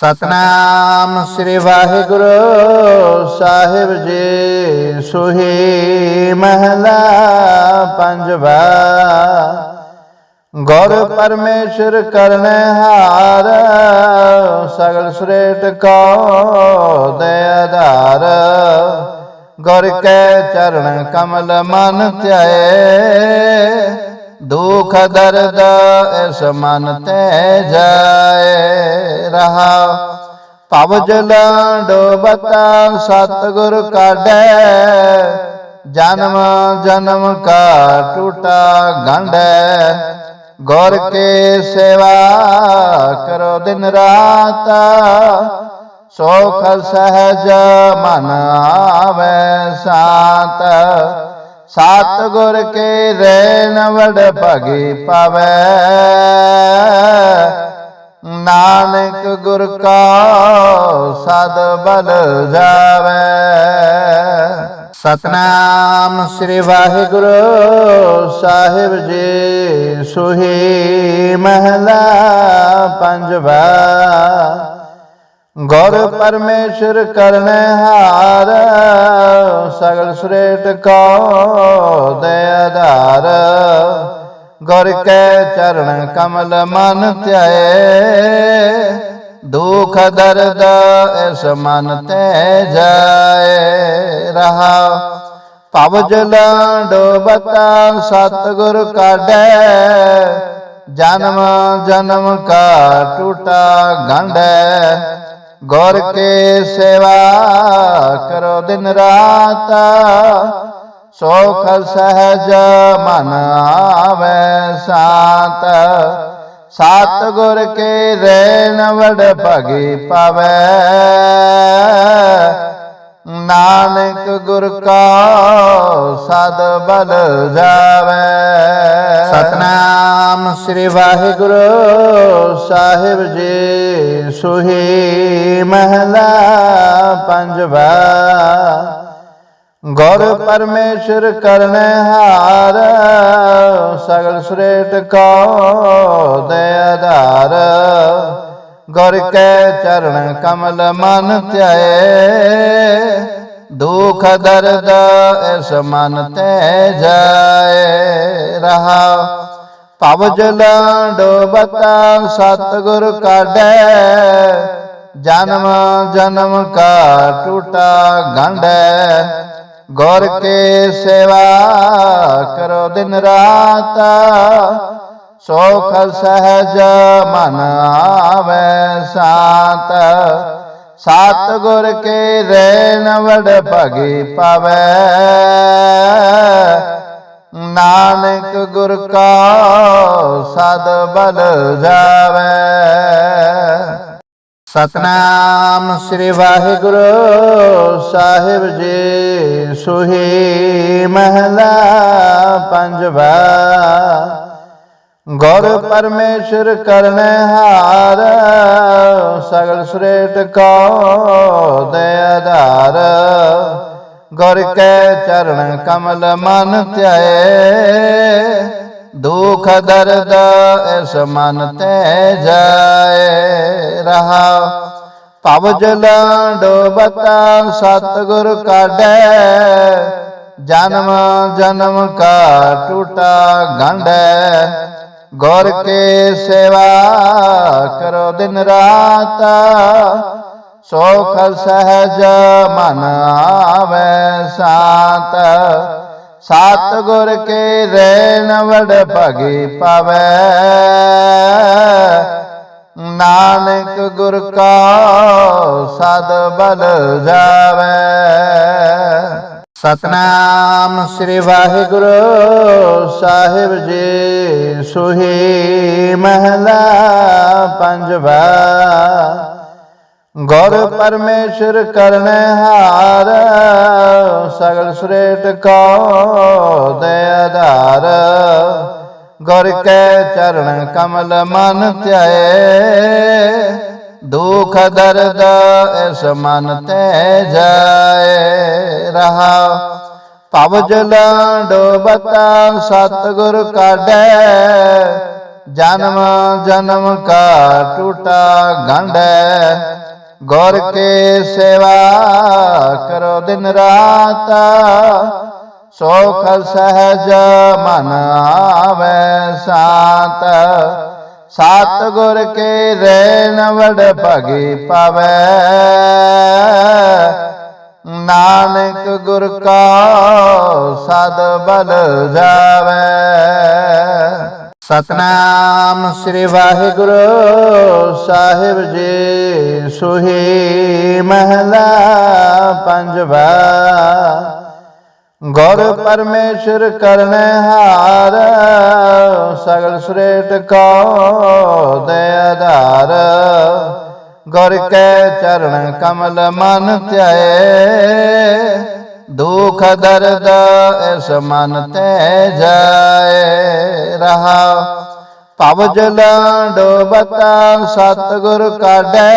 ਸਤਨਾਮ ਸ੍ਰੀ ਵਾਹਿਗੁਰੂ ਸਾਹਿਬ ਜੀ, ਸੁਹੀ ਮਹਲਾ ਪੰਜਵਾ। ਗੁਰ ਪਰਮੇਸ਼ਰ ਕਰਨੇ ਹਾਰ, ਸਗਲ ਸ੍ਰੇਟ ਕੋ ਦੇ ਆਧਾਰ। ਗੁਰ ਕੈ ਚਰਨ ਕਮਲ ਮਨ ਧਿਆਏ ਦੁਖ ਦਰਦ ਇਸ ਮਨ ਤੇ ਜਾਏ ਰਹਾ। ਭਵ ਜਲ ਡੋਬਤਾ ਸਤਿਗੁਰ ਕਾਢੈ। ਜਨਮ ਜਨਮ ਕਾ ਟੂਟਾ ਗੰਢੈ। ਗੁਰ ਕੇ ਸੇਵਾ ਕਰੋ ਦਿਨ ਰਾਤ। ਸੋਖ ਸਹਜ ਮਨ ਆਵੇ ਸਾਤ। ਸਾਤ ਕੇ ਰੇਨ ਵਡ ਭਗੀ ਪਾਵੇ। ਨਾਨਕ ਗੁਰ ਕਾ ਸਦ ਬਲ ਜਾਵੇ। ਸਤਨਾਮ ਸ੍ਰੀ ਵਾਹਿਗੁਰੂ ਸਾਹਿਬ ਜੀ, ਸੁਹੀ ਮਹਲਾ ਪੰਜਵਾ। ਗੁਰ ਪਰਮੇਸ਼ਰ ਕਰਨੇ ਹਾਰ, ਸਗਲ ਸ੍ਰੇਟ ਕੋ ਦੇ ਆਧਾਰ। ਗੁਰ ਕੈ ਚਰਨ ਕਮਲ ਮਨ ਧਿਆਏ, ਦੁਖ ਦਰਦ ਇਸ ਮਨ ਤੇ ਜਾਏ। ਰਹਾ ਭਵ ਜਲ ਡੋਬਤਾ ਸਤਿਗੁਰ ਕਾਢੈ, ਜਨਮ ਜਨਮ ਕਾ ਟੂਟਾ ਗੰਢੈ। ਗੁਰ ਕੇ ਸੇਵਾ ਕਰੋ ਦਿਨ ਰਾਤ। ਸੋਖ ਸਹਜ ਮਨ ਆਵੇ ਸਾਤ। ਸਾਤ ਗੁਰ ਕੇ ਰੇਨ ਵਡ ਭਗੀ ਪਾਵੇ। ਨਾਨਕ ਗੁਰ ਕਾ ਸਦ ਬਲ ਜਾਵੇ। ਸਤਨਾਮ। ਸ੍ਰੀ ਵਾਹਿਗੁਰੂ ਸਾਹਿਬ ਜੀ, ਸੁਹੀ ਮਹਲਾ ਪੰਜਵਾ। ਗੁਰ ਪਰਮੇਸ਼ਰ ਕਰਨੇ ਹਾਰ, ਸਗਲ ਸ੍ਰੇਟ ਕੋ ਦੇ ਆਧਾਰ। ਗੁਰ ਕੈ ਚਰਨ ਕਮਲ ਮਨ ਧਿਆਏ, ਦੁਖ ਦਰਦ ਇਸ ਮਨ ਤੇ ਜਾਏ। ਰਹਾ ਭਵ ਜਲ ਡੋਬਤਾ ਸਤਿਗੁਰ ਕਾਢੈ, ਜਨਮ ਜਨਮ ਕਾ ਟੂਟਾ ਗੰਢੈ। ਗੁਰ ਕੇ ਸੇਵਾ ਕਰੋ ਦਿਨ ਰਾਤ, ਸੋਖ ਸਹਜ ਮਨ ਆਵੇ ਸਾਤ। ਸਾਤ ਗੁਰ ਕੇ ਰੇਨ ਵਡ ਭਗੀ ਪਾਵੇ ਨਾਨਕ ਗੁਰ ਕਾ ਸਦ ਬਲ ਜਾਵੇ। ਸਤਨਾਮ ਸ੍ਰੀ ਵਾਹਿਗੁਰੂ ਸਾਹਿਬ ਜੀ, ਸੁਹੀ ਮਹਲਾ ਪੰਜਵਾ। ਗੁਰ ਪਰਮੇਸ਼ਰ ਕਰਨੇ ਹਾਰ, ਸਗਲ ਸ੍ਰੇਟ ਕੋ ਦੇ ਆਧਾਰ। ਗੁਰ ਕੈ ਚਰਨ ਕਮਲ ਮਨ ਧਿਆਏ। ਦੁਖ ਦਰਦ ਇਸ ਮਨ ਤੇ ਜਾਏ। ਰਹਾ ਭਵ ਜਲ ਡੋਬਤਾ ਸਤਿਗੁਰ ਕਾਢੈ। ਜਨਮ ਜਨਮ ਕਾ ਟੂਟਾ ਗੰਢੈ। ਗੁਰ ਕੇ ਸੇਵਾ ਕਰੋ ਦਿਨ ਰਾਤ। ਸੋਖ ਸਹਜ ਮਨ ਆਵੇ ਸਾਤ। ਸਾਤ ਗੁਰ ਕੇ ਰੇਨ ਵਡ ਭਗੀ ਪਾਵੇ। ਨਾਨਕ ਗੁਰ ਕਾ ਸਦ ਬਲ ਜਾਵੇ। ਸਤਨਾਮ ਸ੍ਰੀ ਵਾਹਿਗੁਰੂ ਸਾਹਿਬ ਜੀ, ਸੁਹੀ ਮਹਲਾ ਪੰਜਵਾ। ਗੁਰ ਪਰਮੇਸ਼ਰ ਕਰਨੇ ਹਾਰ, ਸਗਲ ਸ੍ਰੇਟ ਕੋ ਦੇ ਆਧਾਰ। ਗੁਰ ਕੈ ਚਰਨ ਕਮਲ ਮਨ ਧਿਆਏ, ਦੁਖ ਦਰਦ ਇਸ ਮਨ ਤੇ ਜਾਏ। ਰਹਾ ਭਵ ਜਲ ਡੋਬਤਾ ਸਤਿਗੁਰ ਕਾਢੈ, ਜਨਮ ਜਨਮ ਕਾ ਟੂਟਾ ਗੰਢੈ। ਗੁਰ ਕੇ ਸੇਵਾ ਕਰੋ ਦਿਨ ਰਾਤ। ਸੋਖ ਸਹਜ ਮਨ ਆਵੇ ਸਾਤ। ਸਾਤ ਗੁਰ ਕੇ ਰੇਨ ਵਡ ਭਗੀ ਪਾਵੇ। ਨਾਨਕ ਗੁਰ ਕਾ ਸਦ ਬਲ ਜਾਵੇ। ਸਤਨਾਮ ਸ੍ਰੀ ਵਾਹਿਗੁਰੂ ਸਾਹਿਬ ਜੀ, ਸੁਹੀ ਮਹਲਾ ਪੰਜਵਾ। ਗੁਰ ਪਰਮੇਸ਼ਰ ਕਰਨੇ ਹਾਰ, ਸਗਲ ਸ੍ਰੇਟ ਕੋ ਦੇ ਆਧਾਰ। ਗੁਰ ਕੇ ਚਰਨ ਕਮਲ ਮਨ ਧਿਆਏ ਦੁਖ ਦਰਦ ਇਸ ਮਨ ਤੇ ਜਾਏ ਰਹਾ। ਭਵ ਜਲ ਡੋਬਤਾ ਸਤਿਗੁਰ ਕਾਢੈ।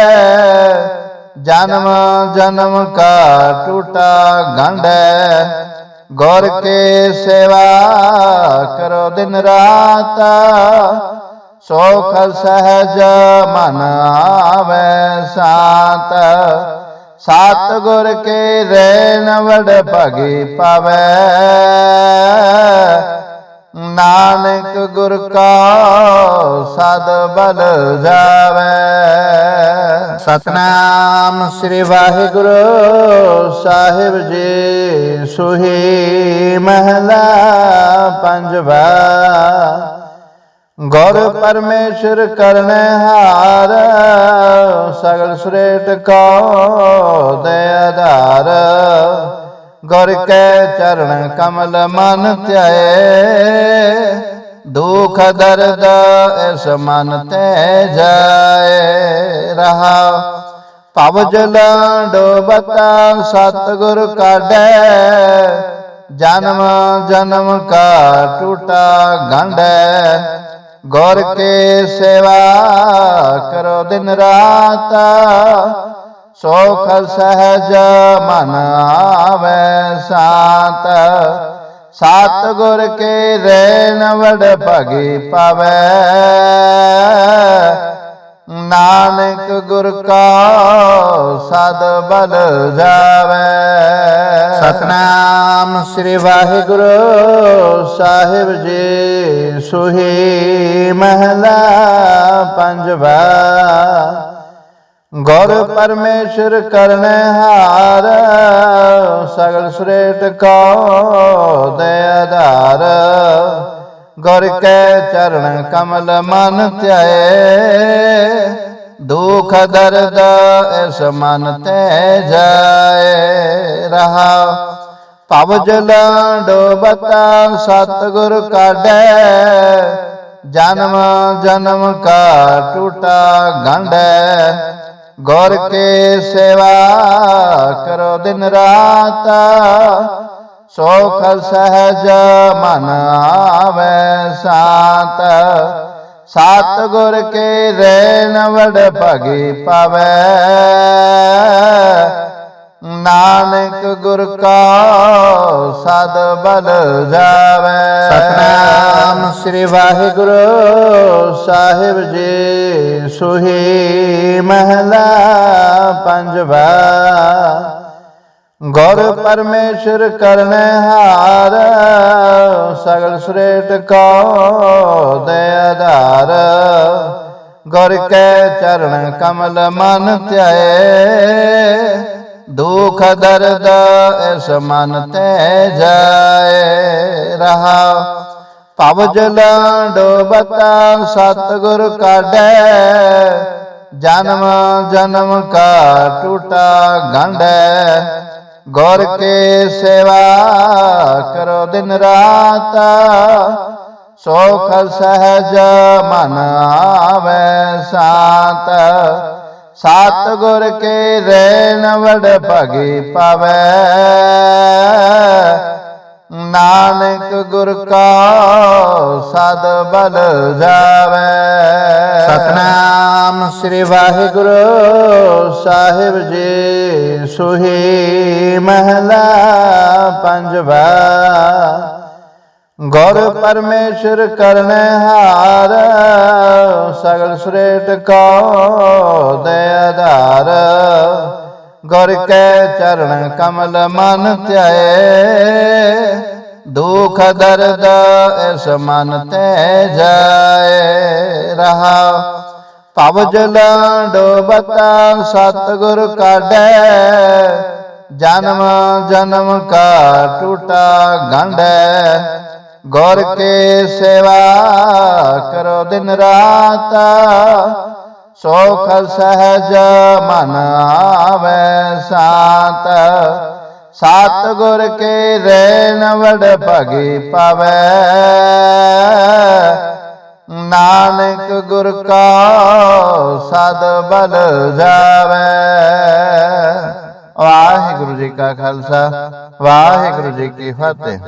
ਜਨਮ ਜਨਮ ਕਾ ਟੂਟਾ ਗੰਢੈ। ਗੁਰ ਕੇ ਸੇਵਾ ਕਰੋ ਦਿਨ ਰਾਤ। ਸੋਖ ਸਹਜ ਮਨ ਆਵੇ ਸਾਤ। ਸਾਤ ਕੇ ਰੇਨ ਵਡ ਭਗੀ ਪਾਵੇ। ਨਾਨਕ ਗੁਰ ਕਾ ਸਦ ਬਲ ਜਾਵੇ। ਸਤਨਾਮ ਸ੍ਰੀ ਵਾਹਿਗੁਰੂ ਸਾਹਿਬ ਜੀ, ਸੁਹੀ ਮਹਲਾ ਪੰਜਵਾ। ਗੁਰ ਪਰਮੇਸ਼ਰ ਕਰਨੇ ਸਗਲ ਸ੍ਰੇਟ ਕੋ ਦੇ ਆਧਾਰ। ਗੁਰ ਕੇ ਚਰਨ ਕਮਲ ਮਨ ਧਿਆਏ। ਦੁਖ ਦਰਦ ਇਸ ਮਨ ਤੇ ਜਾਏ। ਰਹਾ ਭਵ ਜਲ ਡੋਬਤਾ ਸਤਿਗੁਰ ਕਾਢੈ। ਜਨਮ ਜਨਮ ਕਾ ਟੂਟਾ ਗੰਢੈ। ਗੁਰ ਕੇ ਸੇਵਾ ਕਰੋ ਦਿਨ ਰਾਤ। ਸੋਖ ਸਹਜ ਮਨ ਆਵੇ ਸਾਤ। ਸਾਤ ਗੁਰ ਕੇ ਰੇਨ ਵਡ ਭਗੀ ਪਾਵੇ। ਨਾਨਕ ਗੁਰ ਕਾ ਸਦ ਬਲ ਜਾਵੇ। ਸਤਨਾਮ ਸ੍ਰੀ ਵਾਹਿਗੁਰੂ ਸਾਹਿਬ ਜੀ, ਸੁਹੀ ਮਹਲਾ ਪੰਜਵਾ। ਗੁਰ ਪਰਮੇਸ਼ਰ ਕਰਨੇ ਹਾਰ, ਸਗਲ ਸ੍ਰੇਟ ਕੋ ਦੇ ਆਧਾਰ। ਗੁਰ ਕੇ ਚਰਨ ਕਮਲ ਮਨ ਧਿਆਏ, ਦੁਖ ਦਰਦ ਇਸ ਮਨ ਤੇ ਜਾਏ। ਰਹਾ ਭਵ ਜਲ ਡੋਬਤਾ ਸਤਿਗੁਰ ਕਾਢੈ, ਜਨਮ ਜਨਮ ਕਾ ਟੂਟਾ ਗੰਢੈ। ਗੁਰ ਕੇ ਸੇਵਾ ਕਰੋ ਦਿਨ ਰਾਤ ਸੋਖ ਸਹਜ ਮਨ ਆਵੇ ਸਾਤ। ਸਾਤ ਗੁਰ ਕੇ ਰੇਨ ਵਡ ਭਗੀ ਪਾਵੇ। ਨਾਨਕ ਗੁਰ ਕਾ ਸਦ ਬਲ ਜਾਵੇ। ਸਤਨਾਮ ਸ੍ਰੀ ਵਾਹਿਗੁਰੂ ਸਾਹਿਬ ਜੀ, ਸੁਹੀ ਮਹਲਾ ਪੰਜਵਾ। ਗੁਰ ਪਰਮੇਸ਼ਰ ਕਰਨੇ ਹਾਰ, ਸਗਲ ਸ੍ਰੇਟ ਕੋ ਦੇ ਆਧਾਰ। ਗੁਰ ਕੇ ਚਰਨ ਕਮਲ ਮਨ ਧਿਆਏ, ਦੁਖ ਦਰਦ ਇਸ ਮਨ ਤੇ ਜਾਏ। ਰਹਾ ਭਵ ਜਲ ਡੋਬਤਾ ਸਤਿਗੁਰ ਕਾਢੈ, ਜਨਮ ਜਨਮ ਕਾ ਟੂਟਾ ਗੰਢੈ। ਗੁਰ ਕੇ ਸੇਵਾ ਕਰੋ ਦਿਨ ਰਾਤ। ਸੋਖ ਸਹਜ ਮਨ ਆਵੇ ਸਾਤ। ਸਾਤ ਗੁਰ ਕੇ ਰੇਨ ਵਡ ਭਗੀ ਪਾਵੇ। ਨਾਨਕ ਗੁਰ ਕਾ ਸਦ ਬਲ ਜਾਵੇ। ਸਤਨਾਮ ਸ੍ਰੀ ਵਾਹਿਗੁਰੂ ਸਾਹਿਬ ਜੀ, ਸੁਹੀ ਮਹਲਾ ਪੰਜਵਾ। ਗੁਰ ਪਰਮੇਸ਼ਰ ਕਰਨੇ ਹਾਰ, ਸਗਲ ਸ੍ਰੇਟ ਕੋ ਦੇ ਆਧਾਰ। ਗੁਰ ਕੈ ਚਰਨ ਕਮਲ ਮਨ ਧਿਆਏ। ਦੁਖ ਦਰਦ ਇਸ ਮਨ ਤੇ ਜਾਏ। ਰਹਾ ਭਵ ਜਲ ਡੋਬਤਾ ਸਤਿਗੁਰ ਕਾਢੈ। ਜਨਮ ਜਨਮ ਕਾ ਟੂਟਾ ਗੰਢੈ। ਗੁਰ ਕੇ ਸੇਵਾ ਕਰੋ ਦਿਨ ਰਾਤ। ਸੋਖ ਸਹਜ ਮਨ ਆਵੇ ਸਾਤ। ਸਤ ਗੁਰ ਕੇ ਰੇਨ ਵਡ ਭਗੀ ਪਾਵੇ। ਨਾਨਕ ਗੁਰ ਕਾ ਸਦ ਬਲ ਜਾਵੇ। ਵਾਹਿਗੁਰੂ ਜੀ ਕਾ ਖਾਲਸਾ, ਵਾਹਿਗੁਰੂ ਜੀ ਕੀ ਫਤਿਹ।